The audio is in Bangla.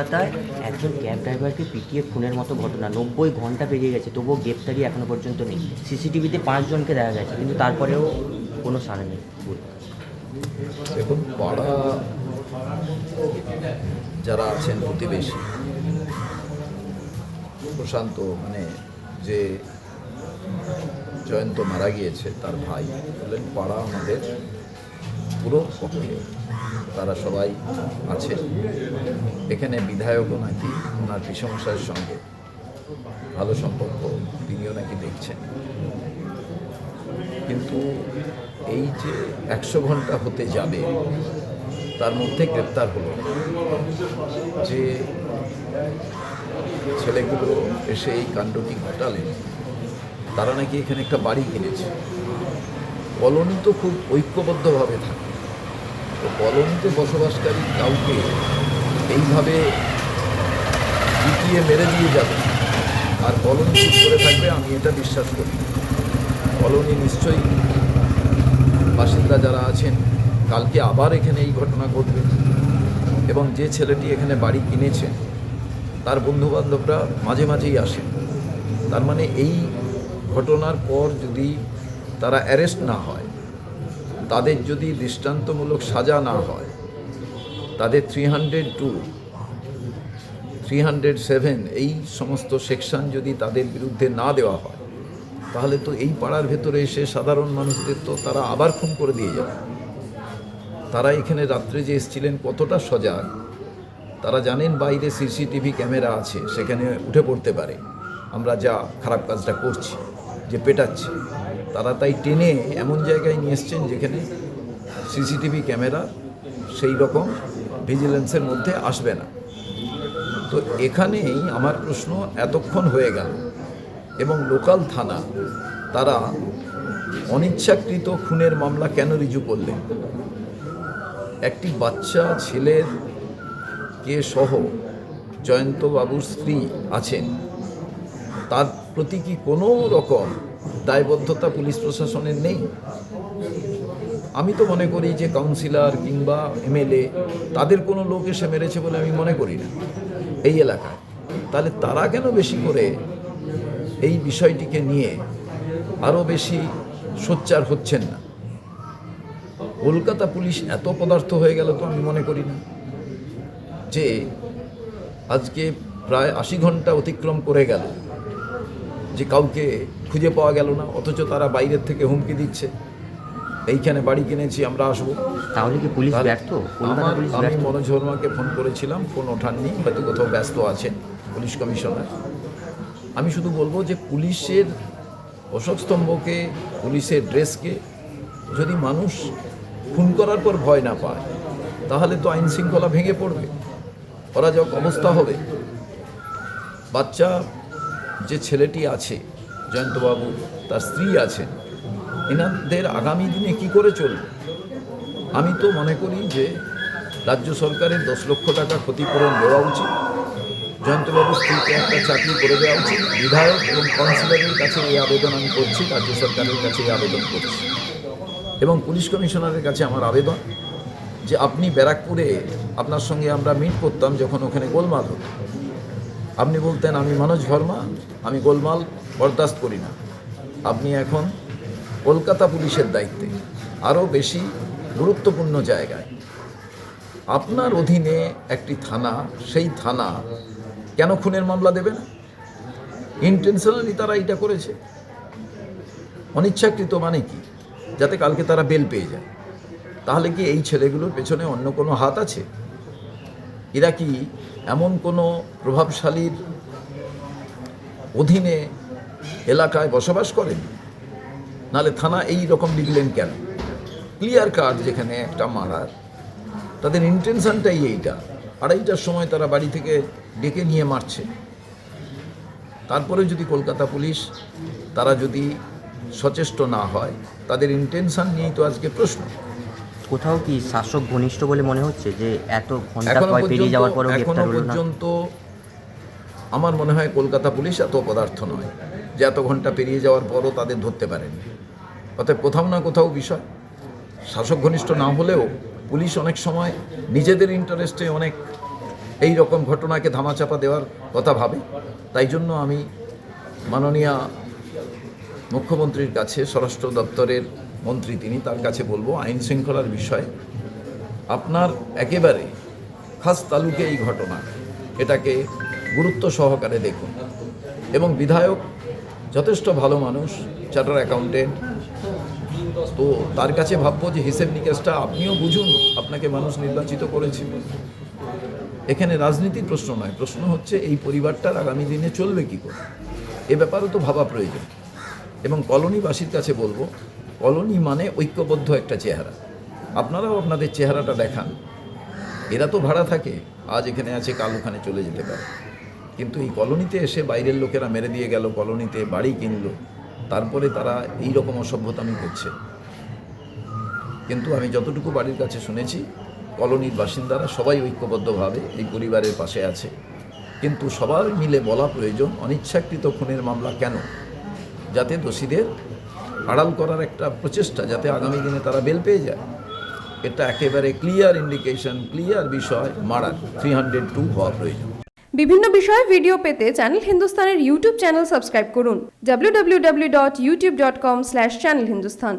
কলকাতায় একজন ক্যাব ড্রাইভারকে পিটিয়ে খুনের মতো ঘটনা। নব্বই ঘণ্টা পেরিয়ে গেছে, তবুও গ্রেপ্তারি এখনও পর্যন্ত নেই। সিসিটিভিতে পাঁচজনকে দেখা গেছে, কিন্তু তারপরেও কোনো সাড়া নেই। দেখুন, পাড়া যারা আছেন প্রতিবেশী, প্রশান্ত মানে যে জয়ন্ত মারা গিয়েছে, তার ভাই, বললেন, পাড়া আমাদের পুরো তারা সবাই আছে। এখানে বিধায়কও নাকি ওনার প্রশংসার সঙ্গে ভালো সম্পর্ক, তিনিও নাকি দেখছেন। কিন্তু এই যে একশো ঘণ্টা হতে যাবে, তার মধ্যে গ্রেপ্তার হলো যে ছেলেগুলো এসে এই কাণ্ডটি ঘটালেন, তারা নাকি এখানে একটা বাড়ি কিনেছে। কলোনি তো খুব ঐক্যবদ্ধভাবে থাকে তো কলোনিতে বসবাসকারী কাউকে এইভাবে পিটিয়ে মেরে দিয়ে যাবে। আর কলোনি চুপ করে থাকবে, আমি এটা বিশ্বাস করি। কলোনি নিশ্চয়ই বাসিন্দা যারা আছেন, কালকে আবার এখানে এই ঘটনা ঘটবে। এবং যে ছেলেটি এখানে বাড়ি কিনেছেন তার বন্ধুবান্ধবরা মাঝে মাঝেই আসে। তার মানে এই ঘটনার পর যদি তারা অ্যারেস্ট না হয় তাদের যদি দৃষ্টান্তমূলক সাজা না হয়, তাদের three hundred two three hundred seven এই সমস্ত সেকশন যদি তাদের বিরুদ্ধে না দেওয়া হয়, তাহলে তো এই পাড়ার ভেতরে এসে সাধারণ মানুষদের তো তারা আবার খুন করে দিয়ে যাবে। তারা এখানে রাত্রে যে এসেছিলেন কতটা সজাগ, তারা জানেন বাইরে সিসিটিভি ক্যামেরা আছে, সেখানে উঠে পড়তে পারে। আমরা যা খারাপ কাজটা করছি। যে পেটাচ্ছে, তারা তাই টেনে এমন জায়গায় নিয়ে এসছেন যেখানে সিসিটিভি ক্যামেরা সেই রকম ভিজিলেন্সের মধ্যে আসবে না। তো এখানেই আমার প্রশ্ন এতক্ষণ হয়ে গেল এবং লোকাল থানা, তারা অনিচ্ছাকৃত খুনের মামলা কেন রিজু করলেন একটি বাচ্চা, ছেলের কে সহ জয়ন্তবাবুর স্ত্রী আছেন, তার প্রতি কি কোনো রকম দায়বদ্ধতা পুলিশ প্রশাসনের নেই? আমি তো মনে করি যে কাউন্সিলর কিংবা এমএলএ তাদের কোনো লোক এসে মেরেছে বলে আমি মনে করি না এই এলাকায়। তাহলে তারা কেন বেশি করে এই বিষয়টিকে নিয়ে আরও বেশি সোচ্চার হচ্ছেন না? কলকাতা পুলিশ এত পদার্থ হয়ে গেল তো আমি মনে করি না। যে আজকে প্রায় আশি ঘণ্টা অতিক্রম করে গেল। যে কাউকে খুঁজে পাওয়া গেল না অথচ তারা বাইরের থেকে হুমকি দিচ্ছে। এইখানে বাড়ি কিনেছি আমরা আসব। তাহলে কি পুলিশ ব্যর্থ? আমার আমি মনোজ বর্মাকে ফোন করেছিলাম ফোন ওঠাননি হয়তো কোথাও ব্যস্ত আছেন পুলিশ কমিশনার। আমি শুধু বলব যে পুলিশের অশোকস্তম্ভকে পুলিশের ড্রেসকে যদি মানুষ খুন করার পর ভয় না পায় তাহলে তো আইন শৃঙ্খলা ভেঙে পড়বে। অরাজক অবস্থা হবে। বাচ্চা যে ছেলেটি আছে, জয়ন্তবাবু, তার স্ত্রী আছেন এনাদের আগামী দিনে কি করে চলবে? আমি তো মনে করি যে রাজ্য সরকারের দশ লক্ষ টাকা ক্ষতিপূরণ দেওয়া উচিত। জয়ন্তবাবু স্ত্রীকে একটা চাকরি করে দেওয়া উচিত। বিধায়ক এবং কাউন্সিলরের কাছে এই আবেদন আমি করছি, রাজ্য সরকারের কাছে এই আবেদন করছি। এবং পুলিশ কমিশনারের কাছে আমার আবেদন যে আপনি ব্যারাকপুরে আপনার সঙ্গে আমরা মিট করতাম যখন ওখানে গোলমাল হতো। আপনি বলতেন, আমি মনোজ ভর্মা আমি গোলমাল বরদাস্ত করি না। আপনি এখন কলকাতা পুলিশের দায়িত্বে, আরও বেশি গুরুত্বপূর্ণ জায়গায়। আপনার অধীনে একটি থানা, সেই থানা কেন খুনের মামলা দেবে না? ইন্টেনশনালি তারা এটা করেছে। অনিচ্ছাকৃত মানে কি? যাতে কালকে তারা বেল পেয়ে যায়। তাহলে কি এই ছেলেগুলোর পেছনে অন্য কোনো হাত আছে? এরা কি এমন কোনো প্রভাবশালীর অধীনে এলাকায় বসবাস করেন নালে থানা এই রকম লিখলেন কেন? ক্লিয়ার কার্ড যেখানে একটা মারার। তাদের ইন্টেনশনটাই এইটা। আড়াইটার সময় তারা বাড়ি থেকে ডেকে নিয়ে মারছে। তারপরে যদি কলকাতা পুলিশ, তারা যদি সচেষ্ট না হয়, তাদের ইন্টেনশন নিয়েই তো আজকে প্রশ্ন। কোথাও কি শাসক ঘনিষ্ঠ বলে মনে হচ্ছে যে এত ঘণ্টা পর পেরিয়ে যাওয়ার পরেও গ্রেপ্তার হলো না? পর্যন্ত আমার মনে হয় কলকাতা পুলিশ এত পদার্থ নয় যে এত ঘণ্টা পেরিয়ে যাওয়ার পরও তাদের ধরতে পারেনি। অতএব কোথাও না কোথাও বিষয়। শাসক ঘনিষ্ঠ না হলেও পুলিশ অনেক সময় নিজেদের ইন্টারেস্টে অনেক এই রকম ঘটনাকে ধামাচাপা দেওয়ার কথা ভাবে। তাই জন্য আমি মাননীয় মুখ্যমন্ত্রীর কাছে স্বরাষ্ট্র দপ্তরের মন্ত্রী, তিনি তার কাছে বলব, আইন শৃঙ্খলার বিষয়ে আপনার একেবারে খাস তালুকে এই ঘটনা, এটাকে গুরুত্ব সহকারে দেখুন। এবং বিধায়ক যথেষ্ট ভালো মানুষ চার্টার অ্যাকাউন্টেন্ট তো তার কাছে ভাববো যে হিসেব নিকেশটা আপনিও বুঝুন, আপনাকে মানুষ নির্বাচিত করেছে। এখানে রাজনীতির প্রশ্ন নয়, প্রশ্ন হচ্ছে এই পরিবারটার আগামী দিনে চলবে কী করে? এ ব্যাপারেও তো ভাবা প্রয়োজন। এবং কলোনিবাসীর কাছে বলব কলোনি মানে ঐক্যবদ্ধ একটা চেহারা। আপনারাও আপনাদের চেহারাটা দেখান। এরা তো ভাড়া থাকে, আজ এখানে আছে, কাল ওখানে চলে যেতে পারে। কিন্তু এই কলোনিতে এসে বাইরের লোকেরা মেরে দিয়ে গেল, কলোনিতে বাড়ি কিনলো, তারপরে তারা এই রকম অসভ্যতামি করছে। কিন্তু আমি যতটুকু বাড়ির কাছে শুনেছি, কলোনির বাসিন্দারা সবাই ঐক্যবদ্ধভাবে এই পরিবারের পাশে আছে। কিন্তু সবার মিলে বলা প্রয়োজন, অনিচ্ছাকৃত খুনের মামলা কেন? যাতে দোষীদের আড়াল করার একটা প্রচেষ্টা যাতে আগামী দিনে তারা বেল পেয়ে যায়। এটা একেবারে ক্লিয়ার ইন্ডিকেশন ক্লিয়ার বিষয়, মারার থ্রি হান্ড্রেড টু হওয়া প্রয়োজন। বিভিন্ন বিষয়ে ভিডিও পেতে চ্যানেল হিন্দুস্তানের ইউটিউব চ্যানেল সাবস্ক্রাইব করুন www.youtube.com/channelhindustan